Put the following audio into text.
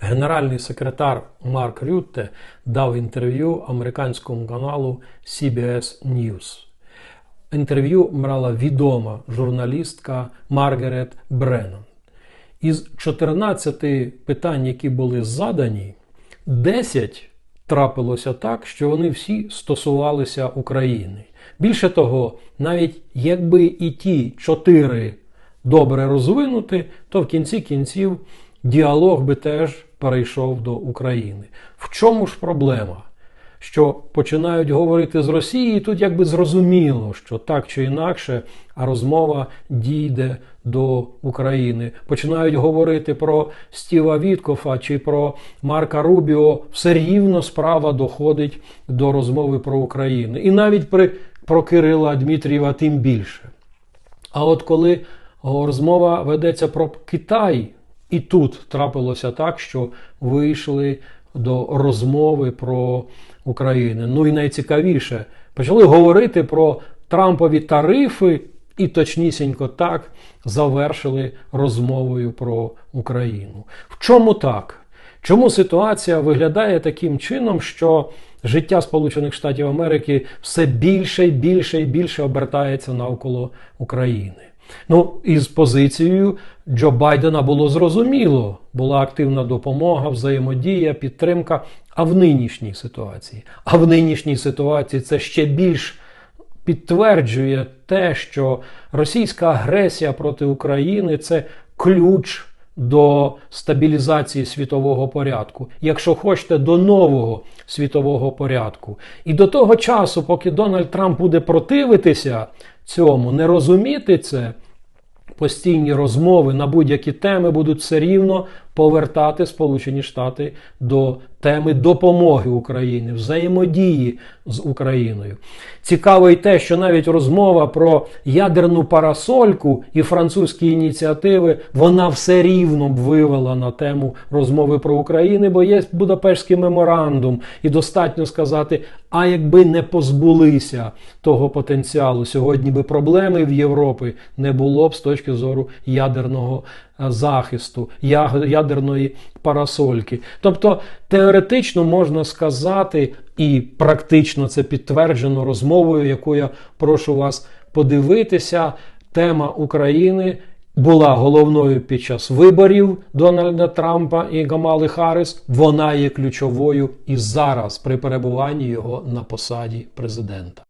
Генеральний секретар Марк Рютте дав інтерв'ю американському каналу CBS News. Інтерв'ю брала відома журналістка Маргарет Бреннан. Із 14 питань, які були задані, 10 трапилося так, що вони всі стосувалися України. Більше того, навіть якби і ті 4 добре розвинути, то в кінці кінців діалог би теж перейшов до України. В чому ж проблема? Що починають говорити з Росії, і тут якби зрозуміло, що так чи інакше, а розмова дійде до України. Починають говорити про Стіва Віткофа чи про Марка Рубіо. Все рівно справа доходить до розмови про Україну. І навіть при, про Кирила Дмитрієва тим більше. А от коли розмова ведеться про Китай, і тут трапилося так, що вийшли до розмови про Україну. Ну і найцікавіше, почали говорити про Трампові тарифи, і точнісінько так завершили розмовою про Україну. В чому так? Чому ситуація виглядає таким чином, що життя Сполучених Штатів Америки все більше і більше і більше обертається навколо України? Ну, із позицією Джо Байдена було зрозуміло, була активна допомога, взаємодія, підтримка. А в нинішній ситуації, а в нинішній ситуації це ще більш підтверджує те, що російська агресія проти України це ключ до стабілізації світового порядку, якщо хочете, до нового світового порядку. І до того часу, поки Дональд Трамп буде противитися цьому, не розуміти це. Постійні розмови на будь-які теми будуть все рівно повертати Сполучені Штати до теми допомоги Україні, взаємодії з Україною. Цікаво й те, що навіть розмова про ядерну парасольку і французькі ініціативи вона все рівно б вивела на тему розмови про Україну, бо є Будапештський меморандум, і достатньо сказати, а якби не позбулися того потенціалу, сьогодні би проблеми в Європі не було б з точки зору ядерного захисту, ядерної парасольки. Тобто теоретично можна сказати, і практично це підтверджено розмовою, яку я прошу вас подивитися. Тема України була головною під час виборів Дональда Трампа і Гамали Харріс. Вона є ключовою і зараз при перебуванні його на посаді президента.